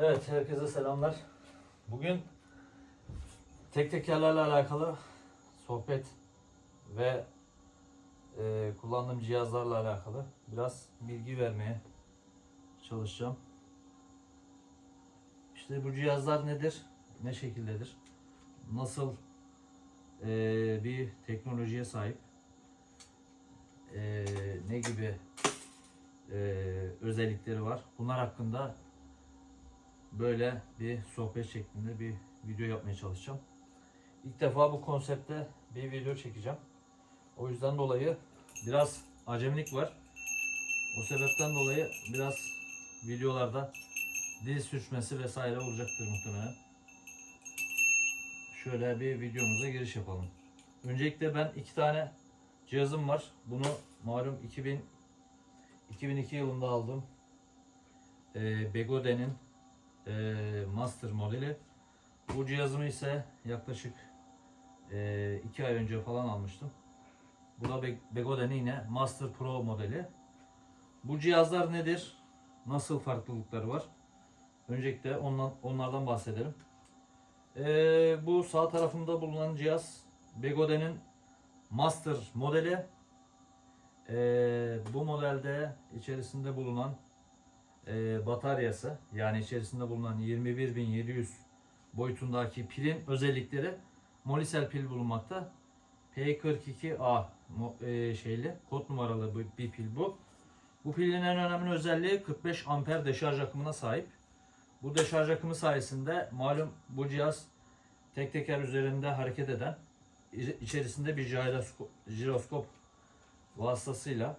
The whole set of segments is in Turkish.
Evet, herkese selamlar. Bugün tek tekerlerle alakalı sohbet ve e, kullandığım cihazlarla alakalı biraz bilgi vermeye çalışacağım. İşte bu cihazlar nedir? Ne şekildedir? Nasıl e, bir teknolojiye sahip? E, ne gibi e, özellikleri var? Bunlar hakkında böyle bir sohbet şeklinde bir video yapmaya çalışacağım. İlk defa bu konsepte bir video çekeceğim. O yüzden dolayı biraz acemilik var. O sebepten dolayı biraz videolarda dil sürçmesi vesaire olacaktır muhtemelen. Şöyle bir videomuza giriş yapalım. Öncelikle ben iki tane cihazım var. Bunu malum 2000 2002 yılında aldım. Ee, Begode'nin e, Master modeli. Bu cihazımı ise yaklaşık 2 ay önce falan almıştım. Bu da Be- Begode'nin yine Master Pro modeli. Bu cihazlar nedir? Nasıl farklılıkları var? Öncelikle ondan, onlardan bahsedelim. Ee, bu sağ tarafımda bulunan cihaz Begode'nin Master modeli. Ee, bu modelde içerisinde bulunan e, bataryası yani içerisinde bulunan 21700 boyutundaki pilin özellikleri Molicel pil bulunmakta. P42A mo- e, şeyli kod numaralı bir, pil bu. Bu pilin en önemli özelliği 45 amper deşarj akımına sahip. Bu deşarj akımı sayesinde malum bu cihaz tek teker üzerinde hareket eden iç- içerisinde bir jiroskop, jiroskop vasıtasıyla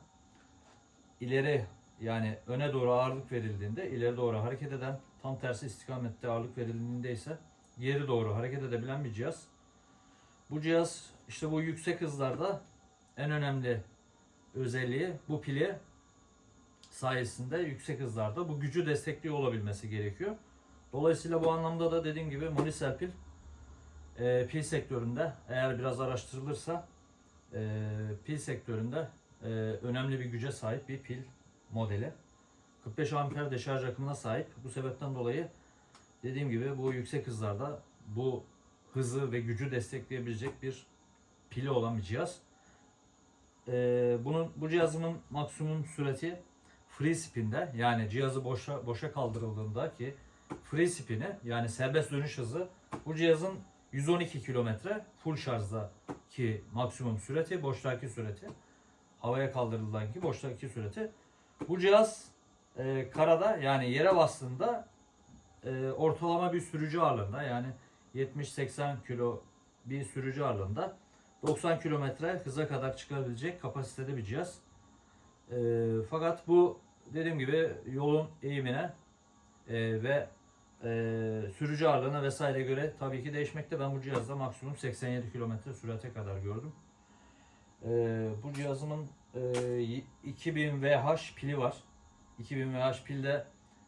ileri yani öne doğru ağırlık verildiğinde ileri doğru hareket eden tam tersi istikamette ağırlık verildiğinde ise geri doğru hareket edebilen bir cihaz. Bu cihaz işte bu yüksek hızlarda en önemli özelliği bu pili sayesinde yüksek hızlarda bu gücü destekliyor olabilmesi gerekiyor. Dolayısıyla bu anlamda da dediğim gibi Monicel pil e, pil sektöründe eğer biraz araştırılırsa e, pil sektöründe e, önemli bir güce sahip bir pil modeli. 45 amper deşarj akımına sahip. Bu sebepten dolayı dediğim gibi bu yüksek hızlarda bu hızı ve gücü destekleyebilecek bir pili olan bir cihaz. Ee, bunun bu cihazımın maksimum sürati free spin'de yani cihazı boşa boşa kaldırıldığında ki free spin'i yani serbest dönüş hızı bu cihazın 112 kilometre full şarjda ki maksimum sürati boştaki sürati havaya kaldırıldığında ki boştaki sürati bu cihaz e, karada yani yere bastığında e, ortalama bir sürücü ağırlığında yani 70-80 kilo bir sürücü ağırlığında 90 kilometre hıza kadar çıkabilecek kapasitede bir cihaz. E, fakat bu dediğim gibi yolun eğimine e, ve e, sürücü ağırlığına vesaire göre tabii ki değişmekte. Ben bu cihazda maksimum 87 kilometre sürate kadar gördüm. E, bu cihazımın e, 2000 VH pili var. 2000 VH pilde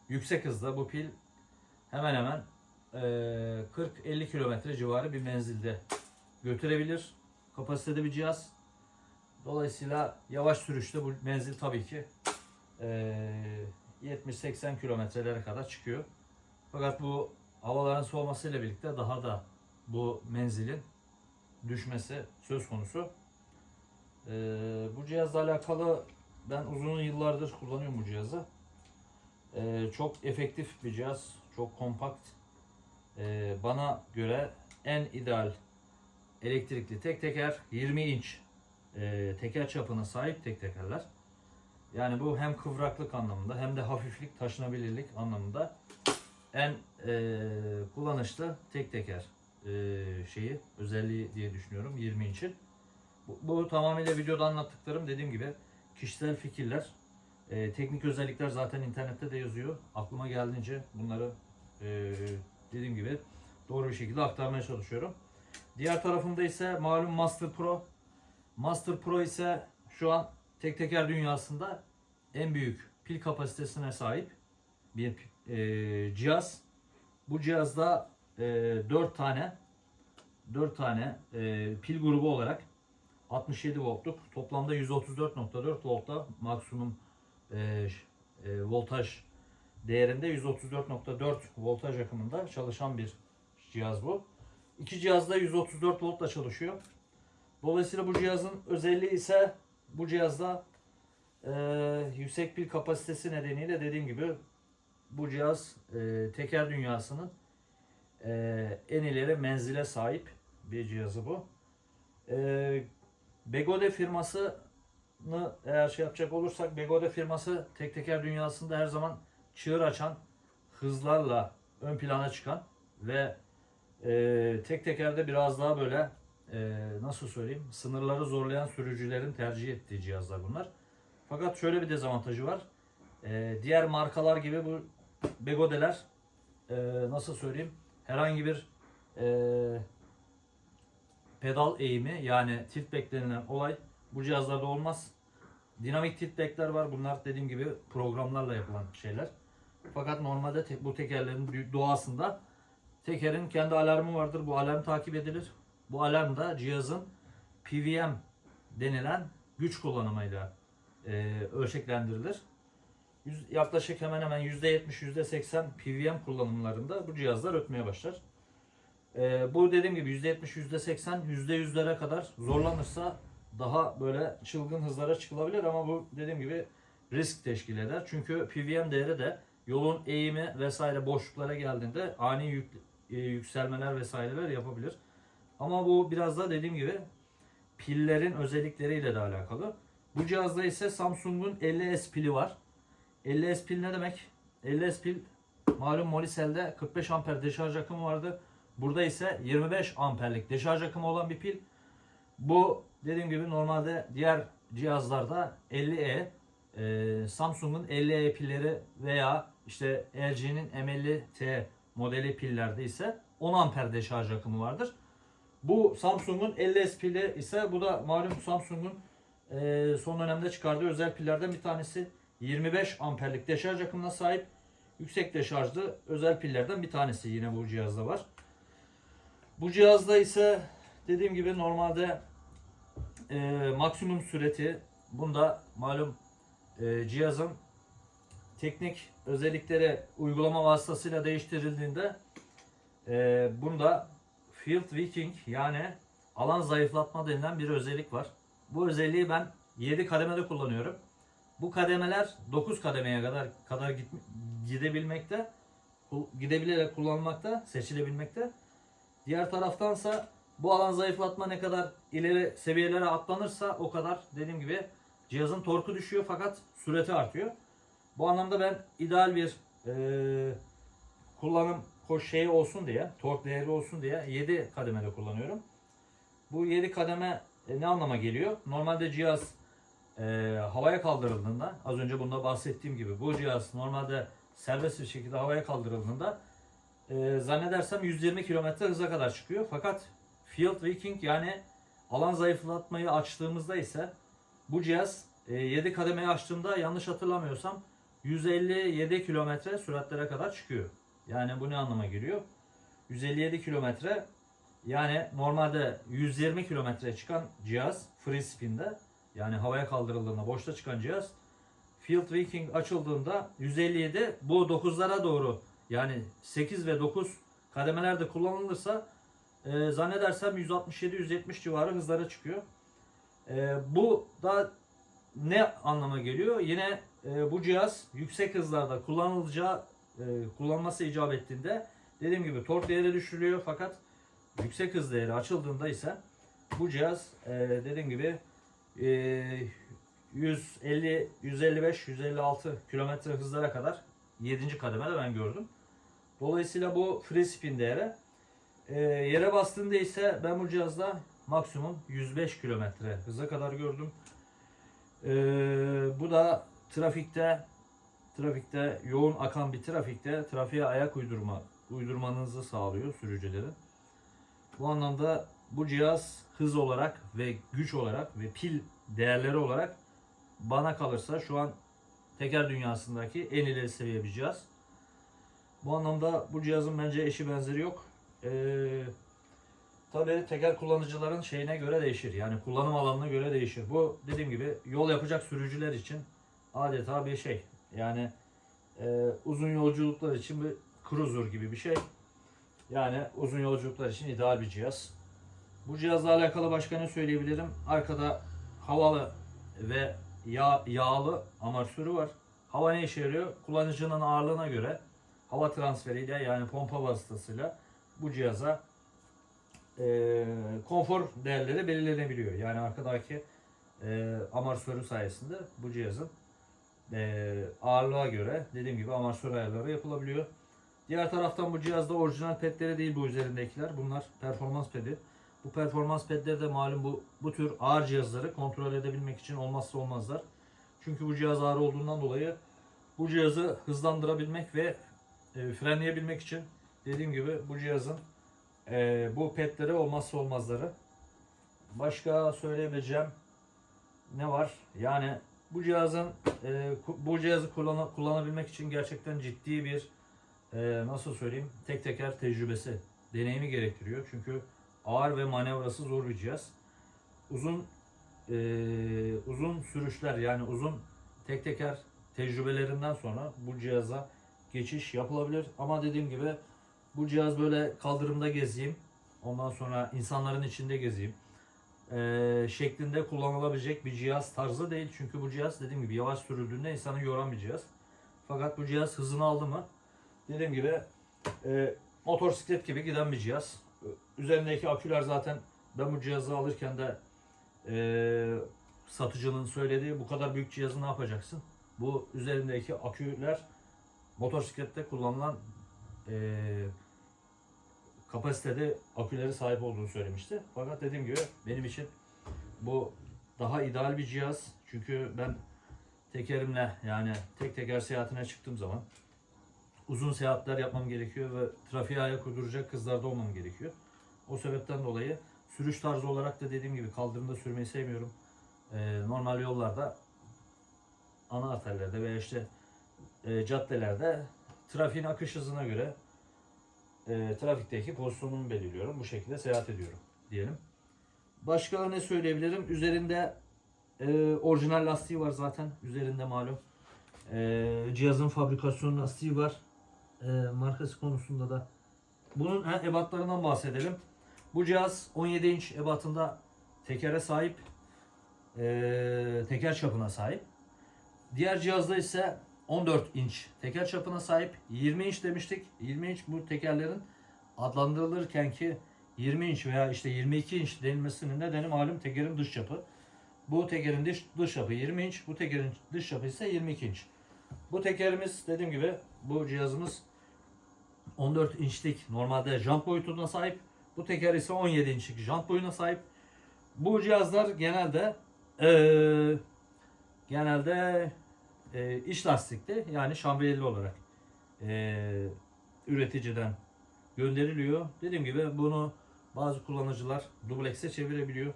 yüksek hızda bu pil hemen hemen e, 40-50 kilometre civarı bir menzilde götürebilir. Kapasitede bir cihaz. Dolayısıyla yavaş sürüşte bu menzil tabii ki e, 70-80 kilometrelere kadar çıkıyor. Fakat bu havaların soğumasıyla birlikte daha da bu menzilin düşmesi söz konusu. Ee, bu cihazla alakalı ben uzun yıllardır kullanıyorum bu cihazı. Ee, çok efektif bir cihaz, çok kompakt. Ee, bana göre en ideal elektrikli tek teker 20 inç e, teker çapına sahip tek tekerler. Yani bu hem kıvraklık anlamında hem de hafiflik, taşınabilirlik anlamında en e, kullanışlı tek teker e, şeyi özelliği diye düşünüyorum 20 inçin. Bu, bu tamamıyla videoda anlattıklarım dediğim gibi kişisel fikirler. E, teknik özellikler zaten internette de yazıyor. Aklıma geldiğince bunları e, dediğim gibi doğru bir şekilde aktarmaya çalışıyorum. Diğer tarafımda ise malum Master Pro. Master Pro ise şu an tek teker dünyasında en büyük pil kapasitesine sahip bir e, cihaz. Bu cihazda e, 4 tane 4 tane e, pil grubu olarak 67 voltluk toplamda 134.4 voltta maksimum e, e, voltaj değerinde 134.4 voltaj akımında çalışan bir cihaz bu. İki cihaz da 134 voltla çalışıyor. Dolayısıyla bu cihazın özelliği ise bu cihazda e, yüksek pil kapasitesi nedeniyle dediğim gibi bu cihaz e, teker dünyasının e, en ileri menzile sahip bir cihazı bu. E, Begode firmasını eğer şey yapacak olursak Begode firması tek teker dünyasında her zaman çığır açan hızlarla ön plana çıkan ve e, tek tekerde biraz daha böyle e, nasıl söyleyeyim sınırları zorlayan sürücülerin tercih ettiği cihazlar bunlar. Fakat şöyle bir dezavantajı var. E, diğer markalar gibi bu Begodeler e, nasıl söyleyeyim herhangi bir e, pedal eğimi yani tilt denilen olay bu cihazlarda olmaz. Dinamik tilt back'ler var. Bunlar dediğim gibi programlarla yapılan şeyler. Fakat normalde te- bu tekerlerin doğasında tekerin kendi alarmı vardır. Bu alarm takip edilir. Bu alarm da cihazın PWM denilen güç kullanımıyla e, ölçeklendirilir. Yaklaşık hemen hemen %70 %80 PWM kullanımlarında bu cihazlar ötmeye başlar. E, bu dediğim gibi %70 %80 %100'lere kadar zorlanırsa daha böyle çılgın hızlara çıkılabilir ama bu dediğim gibi risk teşkil eder. Çünkü PWM değeri de yolun eğimi vesaire boşluklara geldiğinde ani yük, e, yükselmeler vesaireler yapabilir. Ama bu biraz da dediğim gibi pillerin özellikleriyle de alakalı. Bu cihazda ise Samsung'un 50S pili var. 50S pil ne demek? 50S pil malum Molicell'de 45 amper deşarj akımı vardı. Burada ise 25 amperlik deşarj akımı olan bir pil. Bu dediğim gibi normalde diğer cihazlarda 50E, e, Samsung'un 50E pilleri veya işte LG'nin M50T modeli pillerde ise 10 amper deşarj akımı vardır. Bu Samsung'un 50S pili ise bu da malum Samsung'un e, son dönemde çıkardığı özel pillerden bir tanesi. 25 amperlik deşarj akımına sahip yüksek deşarjlı özel pillerden bir tanesi yine bu cihazda var. Bu cihazda ise dediğim gibi normalde e, maksimum süreti bunda malum e, cihazın teknik özellikleri uygulama vasıtasıyla değiştirildiğinde e, bunda Field Weakening yani alan zayıflatma denilen bir özellik var. Bu özelliği ben 7 kademede kullanıyorum. Bu kademeler 9 kademeye kadar kadar gidebilmekte, gidebilerek kullanılmakta, seçilebilmekte. Diğer taraftansa bu alan zayıflatma ne kadar ileri seviyelere atlanırsa o kadar dediğim gibi cihazın torku düşüyor fakat süreti artıyor. Bu anlamda ben ideal bir eee, kullanım koş şeyi olsun diye, tork değeri olsun diye 7 kademede kullanıyorum. Bu 7 kademe e, ne anlama geliyor? Normalde cihaz e, havaya kaldırıldığında, az önce bunda bahsettiğim gibi bu cihaz normalde serbest bir şekilde havaya kaldırıldığında e, zannedersem 120 km hıza kadar çıkıyor. Fakat field weakening yani alan zayıflatmayı açtığımızda ise bu cihaz e, 7 kademeyi açtığımda yanlış hatırlamıyorsam 157 km süratlere kadar çıkıyor. Yani bu ne anlama geliyor? 157 kilometre yani normalde 120 kilometre çıkan cihaz free spin'de yani havaya kaldırıldığında boşta çıkan cihaz field weakening açıldığında 157 bu 9'lara doğru yani 8 ve 9 kademelerde kullanılırsa e, zannedersem 167-170 civarı hızlara çıkıyor. E, bu da ne anlama geliyor? Yine e, bu cihaz yüksek hızlarda kullanılacağı e, kullanması icap ettiğinde dediğim gibi tork değeri düşürülüyor fakat yüksek hız değeri açıldığında ise bu cihaz e, dediğim gibi e, 150 155 156 kilometre hızlara kadar 7. kademede ben gördüm. Dolayısıyla bu free spin değeri e, yere bastığında ise ben bu cihazda maksimum 105 kilometre hıza kadar gördüm. E, bu da trafikte trafikte yoğun akan bir trafikte trafiğe ayak uydurma uydurmanızı sağlıyor sürücülerin. Bu anlamda bu cihaz hız olarak ve güç olarak ve pil değerleri olarak bana kalırsa şu an teker dünyasındaki en ileri seviye bir cihaz. Bu anlamda bu cihazın bence eşi benzeri yok. Ee, Tabii teker kullanıcıların şeyine göre değişir. Yani kullanım alanına göre değişir. Bu dediğim gibi yol yapacak sürücüler için adeta bir şey. Yani e, uzun yolculuklar için bir cruiser gibi bir şey. Yani uzun yolculuklar için ideal bir cihaz. Bu cihazla alakalı başka ne söyleyebilirim? Arkada havalı ve yağ, yağlı amortisörü var. Hava ne işe yarıyor? Kullanıcının ağırlığına göre hava transferiyle yani pompa vasıtasıyla bu cihaza e, konfor değerleri belirlenebiliyor. Yani arkadaki e, amortisörü sayesinde bu cihazın e, ağırlığa göre dediğim gibi amortisör ayarları yapılabiliyor. Diğer taraftan bu cihazda orijinal pedleri değil bu üzerindekiler. Bunlar performans pedi. Bu performans pedleri de malum bu, bu tür ağır cihazları kontrol edebilmek için olmazsa olmazlar. Çünkü bu cihaz ağır olduğundan dolayı bu cihazı hızlandırabilmek ve e, frenleyebilmek için dediğim gibi bu cihazın e, bu pedleri olmazsa olmazları. Başka söyleyebileceğim ne var? Yani bu cihazın e, bu cihazı kullan- kullanabilmek için gerçekten ciddi bir e, nasıl söyleyeyim tek teker tecrübesi, deneyimi gerektiriyor. Çünkü ağır ve manevrası zor bir cihaz. Uzun e, uzun sürüşler yani uzun tek teker tecrübelerinden sonra bu cihaza geçiş yapılabilir. Ama dediğim gibi bu cihaz böyle kaldırımda gezeyim, ondan sonra insanların içinde gezeyim e, şeklinde kullanılabilecek bir cihaz tarzı değil. Çünkü bu cihaz dediğim gibi yavaş sürüldüğünde insanı yoran bir cihaz. Fakat bu cihaz hızını aldı mı dediğim gibi e, motosiklet gibi giden bir cihaz. Üzerindeki aküler zaten ben bu cihazı alırken de e, satıcının söylediği bu kadar büyük cihazı ne yapacaksın? Bu üzerindeki aküler motosiklette kullanılan e, kapasitede aküleri sahip olduğunu söylemişti. Fakat dediğim gibi benim için bu daha ideal bir cihaz. Çünkü ben tekerimle yani tek teker seyahatine çıktığım zaman uzun seyahatler yapmam gerekiyor ve trafiğe ayak uyduracak kızlarda olmam gerekiyor. O sebepten dolayı sürüş tarzı olarak da dediğim gibi kaldırımda sürmeyi sevmiyorum. Ee, normal yollarda ana arterlerde veya işte e, caddelerde trafiğin akış hızına göre e, trafikteki pozisyonumu belirliyorum. Bu şekilde seyahat ediyorum diyelim. Başka ne söyleyebilirim? Üzerinde e, orijinal lastiği var zaten. Üzerinde malum. E, cihazın fabrikasyon lastiği var. E, markası konusunda da. Bunun ha, ebatlarından bahsedelim. Bu cihaz 17 inç ebatında tekere sahip. E, teker çapına sahip. Diğer cihazda ise 14 inç teker çapına sahip. 20 inç demiştik. 20 inç bu tekerlerin adlandırılırken ki 20 inç veya işte 22 inç denilmesinin nedeni malum tekerin dış çapı. Bu tekerin dış, dış çapı 20 inç, bu tekerin dış çapı ise 22 inç. Bu tekerimiz dediğim gibi bu cihazımız 14 inçlik normalde jant boyutuna sahip. Bu teker ise 17 inçlik jant boyuna sahip. Bu cihazlar genelde eee, genelde e, iç lastikli yani şambriyeli olarak e, üreticiden gönderiliyor. Dediğim gibi bunu bazı kullanıcılar dublekse çevirebiliyor.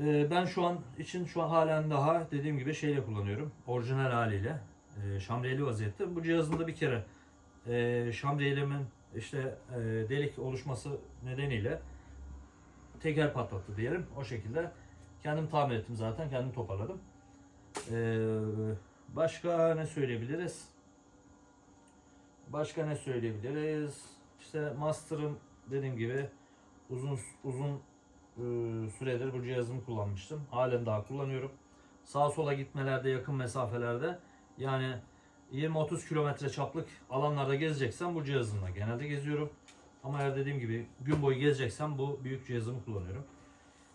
E, ben şu an için şu an halen daha dediğim gibi şeyle kullanıyorum. Orijinal haliyle e, şambriyeli vaziyette. Bu cihazımda bir kere e, şambriyelimin işte e, delik oluşması nedeniyle teker patlattı diyelim. O şekilde kendim tamir ettim zaten. Kendim toparladım. Ee, başka ne söyleyebiliriz? Başka ne söyleyebiliriz? İşte Master'ın dediğim gibi uzun uzun e, süredir bu cihazımı kullanmıştım. Halen daha kullanıyorum. Sağa sola gitmelerde, yakın mesafelerde yani 20-30 kilometre çaplık alanlarda gezeceksem bu cihazımla genelde geziyorum. Ama eğer dediğim gibi gün boyu gezeceksem bu büyük cihazımı kullanıyorum.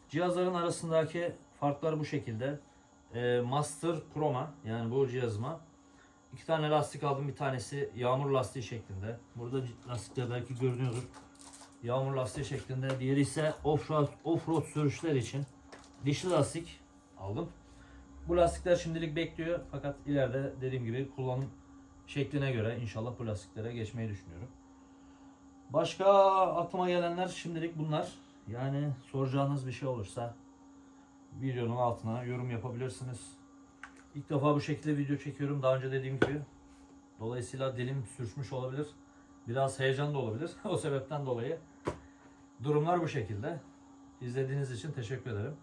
Cihazların arasındaki farklar bu şekilde. E, Master Pro'ma yani bu cihazıma iki tane lastik aldım. Bir tanesi yağmur lastiği şeklinde. Burada lastikler belki görünüyordur. Yağmur lastiği şeklinde. Diğeri ise offroad, offroad sürüşler için dişli lastik aldım. Bu lastikler şimdilik bekliyor. Fakat ileride dediğim gibi kullanım şekline göre inşallah bu lastiklere geçmeyi düşünüyorum. Başka aklıma gelenler şimdilik bunlar. Yani soracağınız bir şey olursa videonun altına yorum yapabilirsiniz. İlk defa bu şekilde video çekiyorum. Daha önce dediğim gibi. Dolayısıyla dilim sürçmüş olabilir. Biraz heyecan da olabilir. o sebepten dolayı. Durumlar bu şekilde. İzlediğiniz için teşekkür ederim.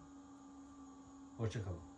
Hoşçakalın.